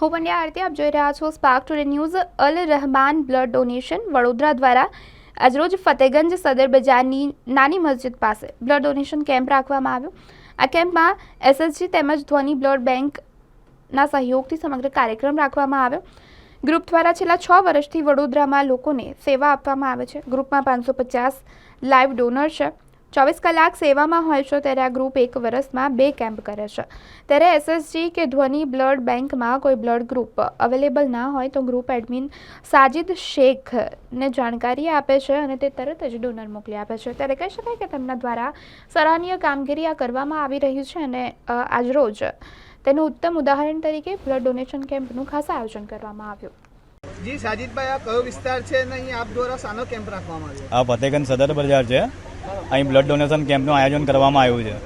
હું પંડ્યા આરતી આપ જોઈ રહ્યા છો spark today news Al Rahman blood donation Vadodara દ્વારા આજરોજ ફતેગંજ સદર બજારની નાની મસ્જિદ પાસે બ્લડ ડોનેશન કેમ્પ રાખવામાં આવ્યો. આ કેમ્પમાં એસએસજી તેમજ ધ્વની બ્લડ બેંકના સહયોગથી સમગ્ર કાર્યક્રમ રાખવામાં આવ્યો. ગ્રુપ દ્વારા છેલ્લા છ વર્ષથી વડોદરામાં લોકોને સેવા આપવામાં આવે છે. ગ્રુપમાં પાંચસો પચાસ લાઈવ ડોનર છે. ચોવીસ કલાક સેવામાં હોય છે ત્યારે આ ગ્રુપ એક વર્ષમાં બે કેમ્પ કરે છે. ત્યારે એસએસજી કે ધ્વનિ બ્લડ બેંકમાં કોઈ બ્લડ ગ્રુપ અવેલેબલ ના હોય તો ગ્રુપ એડમિન સાજિદ શેખને જાણકારી આપે છે અને તે તરત જ ડોનર મોકલી આપે છે. ત્યારે કહી શકાય કે તેમના દ્વારા સરાહનીય કામગીરી આ કરવામાં આવી રહી છે અને આજરોજ તેનું ઉત્તમ ઉદાહરણ તરીકે બ્લડ ડોનેશન કેમ્પનું ખાસ આયોજન કરવામાં આવ્યું. જી સાજિદભાઈ આ કયો વિસ્તાર છે અને અહીં આપ દ્વારા સાનો કેમ્પ રાખવામાં આવ્યો? આ ફતેગંજ સદર બજાર છે. અહીં બ્લડ ડોનેશન કેમ્પનું આયોજન કરવામાં આવ્યું છે.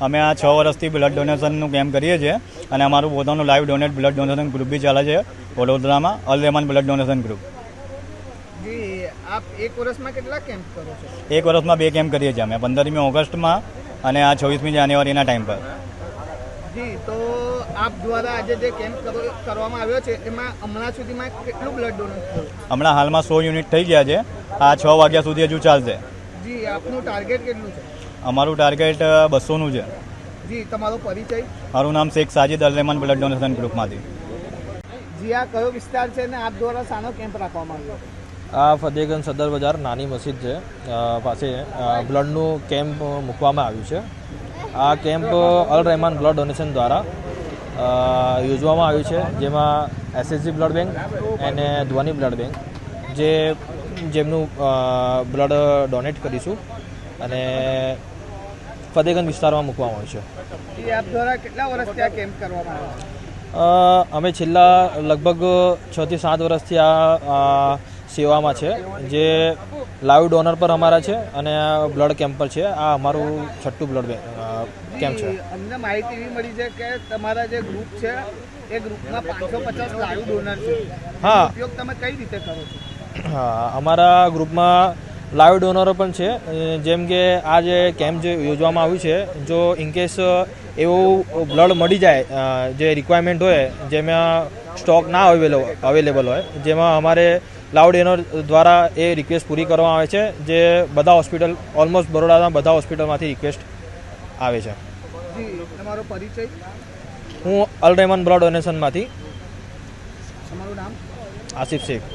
અમે આ છ વર્ષથી બ્લડ ડોનેશનનું કેમ્પ કરીએ છીએ અને અમારું પોતાનું live donate blood donation group બી ચાલે છે વડોદરામાં Al Rahman blood donation group એક વર્ષમાં એક બે કેમ્પ કરીએ છીએ અમે પંદરમી ઓગસ્ટમાં અને આ છવ્વીસમી જાન્યુઆરીના ટાઈમ પર. જી તો આપ દ્વારા આજે જે કેમ્પ કરવામાં આવ્યો છે એમાં હમણાં સુધીમાં કેટલું બ્લડ ડોનેટ થયું? હમણાં હાલમાં સો યુનિટ થઈ ગયા છે આ છ વાગ્યા સુધી હજુ ચાલશે. જી આપનું ટાર્ગેટ કેટલું છે? અમારું ટાર્ગેટ બસોનું છે. જી તમારો પરિચય? મારું નામ શેખ સાજિદ અલ રહેમાન બ્લડ ડોનેશન ગ્રુપમાંથી જી આ કયો વિસ્તાર છે અને આપ દ્વારા શાનો કેમ્પ રાખવામાં આવ્યો? આ ફતેહગંજ સદર બજાર નાની મસ્જિદ છે. પાસે બ્લડનું કેમ્પ મૂકવામાં આવ્યું છે. આ camp Al Rahman blood donation દ્વારા યોજવામાં આવ્યું છે. જેમાં એસએસજી બ્લડ બેંક અને ધ્વની બ્લડ બેંક જે જેમનું બ્લડ ડોનેટ કરીશું અને ફતેગંજ વિસ્તારમાં મૂકવામાં આવ્યું છે. આપ દ્વારા કેટલા વર્ષથી આ કેમ્પ કરવામાં આવ્યો અમે છેલ્લા લગભગ છ થી સાત વર્ષથી આ સેવામાં છે. જે લાઈવ ડોનર પર અમારા છે અને બ્લડ કેમ્પ પર છે. આ અમારું છઠ્ઠું બ્લડ કેમ્પ છે. અમને માહિતી એવી મળી છે કે તમારા જે ગ્રુપ છે એ ગ્રુપમાં પાંચસો પચાસ લાઈવ ડોનર છે. હા. ઉપયોગ તમે કઈ રીતે કરો છો? હા અમારા ગ્રુપમાં લાઈવ ડોનરો પણ છે. જેમ કે આ જે કેમ્પ જે યોજવામાં આવ્યું છે જો ઇનકેસ એવું બ્લડ મળી જાય જે રિક્વાયરમેન્ટ હોય જેમાં સ્ટોક ના અવેલેબલ અવેલેબલ હોય જેમાં અમારે લાઉડ ડોનર દ્વારા એ રિક્વેસ્ટ પૂરી કરવામાં આવે છે જે બધા હોસ્પિટલ ઓલમોસ્ટ બરોડાના બધા હોસ્પિટલમાંથી રિક્વેસ્ટ આવે છે. પરિચય? હું અલ રહેમાન બ્લડ ડોનેશનમાંથી આસિફ શેખ.